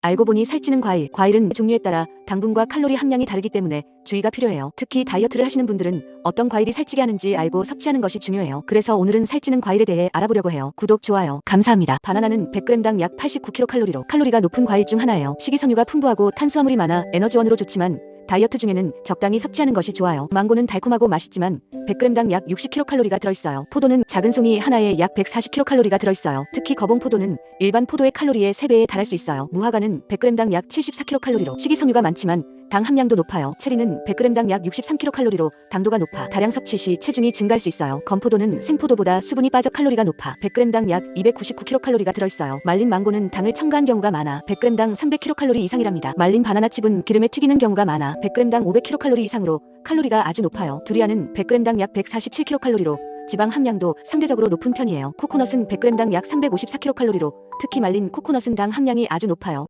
알고 보니 살찌는 과일, 과일은 종류에 따라 당분과 칼로리 함량이 다르기 때문에 주의가 필요해요. 특히 다이어트를 하시는 분들은 어떤 과일이 살찌게 하는지 알고 섭취하는 것이 중요해요. 그래서 오늘은 살찌는 과일에 대해 알아보려고 해요. 구독, 좋아요, 감사합니다. 바나나는 100g당 약 89kcal로 칼로리가 높은 과일 중 하나예요. 식이섬유가 풍부하고 탄수화물이 많아 에너지원으로 좋지만 다이어트 중에는 적당히 섭취하는 것이 좋아요. 망고는 달콤하고 맛있지만 100g당 약 60kcal가 들어있어요. 포도는 작은 송이 하나에 약 140kcal가 들어있어요. 특히 거봉 포도는 일반 포도의 칼로리의 3배에 달할 수 있어요. 무화과는 100g당 약 74kcal로 식이섬유가 많지만 당 함량도 높아요. 체리는 100g당 약 63kcal로 당도가 높아 다량 섭취 시 체중이 증가할 수 있어요. 건포도는 생포도보다 수분이 빠져 칼로리가 높아 100g당 약 299kcal가 들어있어요. 말린 망고는 당을 첨가한 경우가 많아 100g당 300kcal 이상이랍니다. 말린 바나나칩은 기름에 튀기는 경우가 많아 100g당 500kcal 이상으로 칼로리가 아주 높아요. 두리안은 100g당 약 147kcal로 지방 함량도 상대적으로 높은 편이에요. 코코넛은 100g당 약 354kcal로 특히 말린 코코넛은 당 함량이 아주 높아요.